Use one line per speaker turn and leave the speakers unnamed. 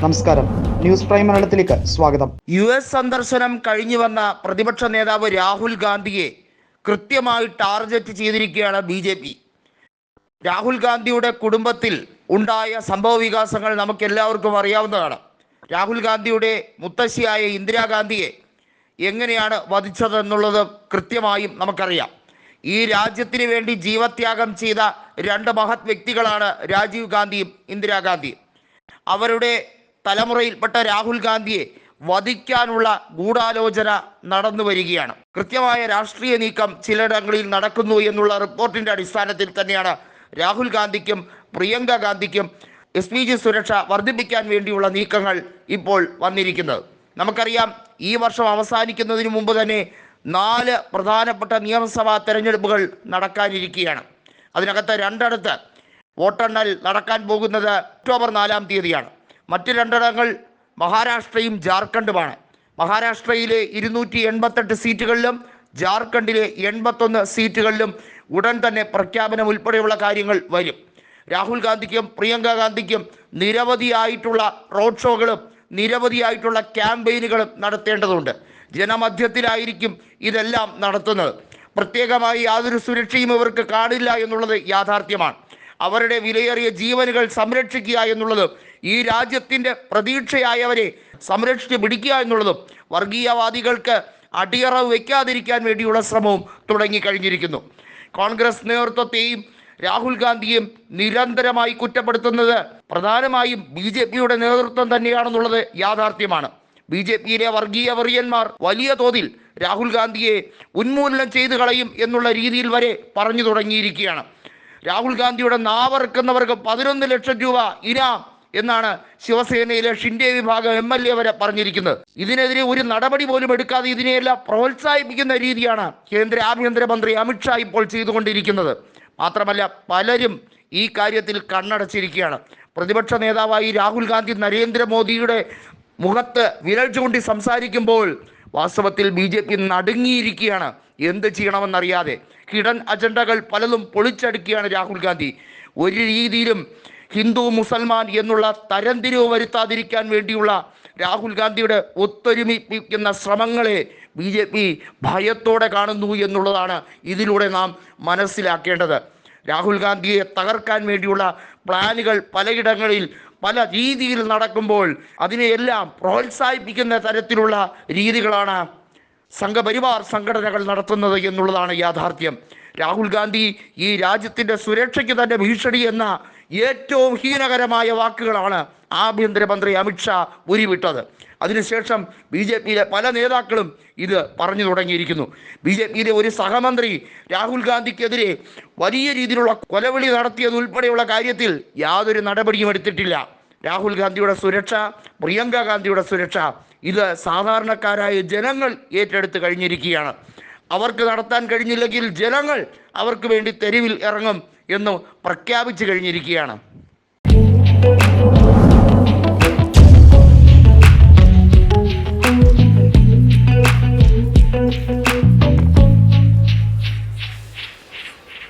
നമസ്കാരം. News prime മലയാളത്തിലേക്ക് സ്വാഗതം.
യു എസ് സന്ദർശനം കഴിഞ്ഞു വന്ന പ്രതിപക്ഷ നേതാവ് രാഹുൽ ഗാന്ധിയെ കൃത്യമായി ടാർഗറ്റ് ചെയ്തിരിക്കുകയാണ് ബി ജെ പി. രാഹുൽ ഗാന്ധിയുടെ കുടുംബത്തിൽ ഉണ്ടായ സംഭവ വികാസങ്ങൾ നമുക്ക് എല്ലാവർക്കും അറിയാവുന്നതാണ്. രാഹുൽ ഗാന്ധിയുടെ മുത്തശ്ശിയായ ഇന്ദിരാഗാന്ധിയെ എങ്ങനെയാണ് വധിച്ചതെന്നുള്ളത് കൃത്യമായും നമുക്കറിയാം. ഈ രാജ്യത്തിന് വേണ്ടി ജീവത്യാഗം ചെയ്ത രണ്ട് മഹത് വ്യക്തികളാണ് രാജീവ് ഗാന്ധിയും ഇന്ദിരാഗാന്ധിയും. അവരുടെ തലമുറയിൽപ്പെട്ട രാഹുൽ ഗാന്ധിയെ വധിക്കാനുള്ള ഗൂഢാലോചന നടന്നു വരികയാണ്. കൃത്യമായ രാഷ്ട്രീയ നീക്കം ചിലയിടങ്ങളിൽ നടക്കുന്നു എന്നുള്ള റിപ്പോർട്ടിന്റെ അടിസ്ഥാനത്തിൽ തന്നെയാണ് രാഹുൽ ഗാന്ധിക്കും പ്രിയങ്ക ഗാന്ധിക്കും എസ് പി ജി സുരക്ഷ വർദ്ധിപ്പിക്കാൻ വേണ്ടിയുള്ള നീക്കങ്ങൾ ഇപ്പോൾ വന്നിരിക്കുന്നത്. നമുക്കറിയാം ഈ വർഷം അവസാനിക്കുന്നതിന് മുമ്പ് തന്നെ നാല് പ്രധാനപ്പെട്ട നിയമസഭാ തെരഞ്ഞെടുപ്പുകൾ നടക്കാനിരിക്കുകയാണ്. അതിനകത്ത് രണ്ടിടത്ത് വോട്ടെണ്ണൽ നടക്കാൻ പോകുന്നത് ഒക്ടോബർ നാലാം തീയതിയാണ്. മറ്റ് രണ്ടിടങ്ങൾ മഹാരാഷ്ട്രയും ജാർഖണ്ഡുമാണ്. മഹാരാഷ്ട്രയിലെ ഇരുന്നൂറ്റി എൺപത്തെട്ട് സീറ്റുകളിലും ജാർഖണ്ഡിലെ എൺപത്തൊന്ന് സീറ്റുകളിലും ഉടൻ തന്നെ പ്രഖ്യാപനം ഉൾപ്പെടെയുള്ള കാര്യങ്ങൾ വരും. രാഹുൽ ഗാന്ധിക്കും പ്രിയങ്ക ഗാന്ധിക്കും നിരവധിയായിട്ടുള്ള റോഡ് ഷോകളും നിരവധിയായിട്ടുള്ള ക്യാമ്പയിനുകളും നടത്തേണ്ടതുണ്ട്. ജനമധ്യത്തിലായിരിക്കും ഇതെല്ലാം നടത്തുന്നത്. പ്രത്യേകമായി യാതൊരു സുരക്ഷയും ഇവർക്ക് കാണില്ല എന്നുള്ളത് യാഥാർത്ഥ്യമാണ്. അവരുടെ വിലയേറിയ ജീവനുകൾ സംരക്ഷിക്കുക എന്നുള്ളത് ഈ രാജ്യത്തിന്റെ പ്രതീക്ഷയായവരെ സംരക്ഷിച്ച് പിടിക്കുക എന്നുള്ളതും വർഗീയവാദികൾക്ക് അടിയറവ് വയ്ക്കാതിരിക്കാൻ വേണ്ടിയുള്ള ശ്രമവും തുടങ്ങിക്കഴിഞ്ഞിരിക്കുന്നു കോൺഗ്രസ് നേതൃത്വത്തെയും രാഹുൽ ഗാന്ധിയും നിരന്തരമായി കുറ്റപ്പെടുത്തുന്നത് പ്രധാനമായും ബി ജെ പിയുടെ നേതൃത്വം തന്നെയാണെന്നുള്ളത് യാഥാർത്ഥ്യമാണ്. ബി ജെ പിയിലെ വർഗീയ വെറിയന്മാർ വലിയ തോതിൽ രാഹുൽ ഗാന്ധിയെ ഉന്മൂലനം ചെയ്തു കളയും എന്നുള്ള രീതിയിൽ വരെ പറഞ്ഞു തുടങ്ങിയിരിക്കുകയാണ്. രാഹുൽ ഗാന്ധിയുടെ നാവറുക്കുന്നവർക്ക് പതിനൊന്ന് ലക്ഷം രൂപ ഇനാം എന്നാണ് ശിവസേനയിലെ ഷിൻഡെ വിഭാഗം എം എൽ എ വരെ പറഞ്ഞിരിക്കുന്നത്. ഇതിനെതിരെ ഒരു നടപടി പോലും എടുക്കാതെ ഇതിനെയെല്ലാം പ്രോത്സാഹിപ്പിക്കുന്ന രീതിയാണ് കേന്ദ്ര ആഭ്യന്തരമന്ത്രി അമിത്ഷാ ഇപ്പോൾ ചെയ്തുകൊണ്ടിരിക്കുന്നത്. മാത്രമല്ല പലരും ഈ കാര്യത്തിൽ കണ്ണടച്ചിരിക്കുകയാണ്. പ്രതിപക്ഷ നേതാവായി രാഹുൽ ഗാന്ധി നരേന്ദ്രമോദിയുടെ മുഖത്ത് വിരൽ ചൂണ്ടി സംസാരിക്കുമ്പോൾ വാസ്തവത്തിൽ ബി ജെ പി നടുങ്ങിയിരിക്കുകയാണ്. എന്ത് ചെയ്യണമെന്നറിയാതെ ഹിഡൻ അജണ്ടകൾ പലതും പൊളിച്ചടുക്കുകയാണ് രാഹുൽ ഗാന്ധി. ഒരു രീതിയിലും ഹിന്ദു മുസൽമാൻ എന്നുള്ള തരംതിരിവ് വരുത്താതിരിക്കാൻ വേണ്ടിയുള്ള രാഹുൽ ഗാന്ധിയുടെ ഒത്തൊരുമിപ്പിക്കുന്ന ശ്രമങ്ങളെ ബി ജെ പി ഭയത്തോടെ കാണുന്നു എന്നുള്ളതാണ് ഇതിലൂടെ നാം മനസ്സിലാക്കേണ്ടത്. രാഹുൽ ഗാന്ധിയെ തകർക്കാൻ വേണ്ടിയുള്ള പ്ലാനുകൾ പലയിടങ്ങളിൽ പല രീതിയിൽ നടക്കുമ്പോൾ അതിനെയെല്ലാം പ്രോത്സാഹിപ്പിക്കുന്ന തരത്തിലുള്ള രീതികളാണ് സംഘപരിവാർ സംഘടനകൾ നടത്തുന്നത് എന്നുള്ളതാണ് യാഥാർത്ഥ്യം. രാഹുൽ ഗാന്ധി ഈ രാജ്യത്തിന്റെ സുരക്ഷയ്ക്ക് തന്നെ ഭീഷണി എന്ന ഏറ്റവും ഹീനകരമായ വാക്കുകളാണ് ആഭ്യന്തരമന്ത്രി അമിത്ഷാ ഉരുവിട്ടത്. അതിനുശേഷം ബി ജെ പിയിലെ പല നേതാക്കളും ഇത് പറഞ്ഞു തുടങ്ങിയിരിക്കുന്നു. ബി ജെ പിയിലെ ഒരു സഹമന്ത്രി രാഹുൽ ഗാന്ധിക്കെതിരെ വലിയ രീതിയിലുള്ള കൊലവിളി നടത്തിയതുൾപ്പെടെയുള്ള കാര്യത്തിൽ യാതൊരു നടപടിയും എടുത്തിട്ടില്ല. രാഹുൽ ഗാന്ധിയുടെ സുരക്ഷ പ്രിയങ്ക ഗാന്ധിയുടെ സുരക്ഷ ഇത് സാധാരണക്കാരായ ജനങ്ങൾ ഏറ്റെടുത്ത് കഴിഞ്ഞിരിക്കുകയാണ്. അവർക്ക് നടത്താൻ കഴിഞ്ഞില്ലെങ്കിൽ ജനങ്ങൾ അവർക്ക് വേണ്ടി തെരുവിൽ ഇറങ്ങും എന്ന് പ്രഖ്യാപിച്ചു കഴിഞ്ഞിരിക്കുകയാണ്.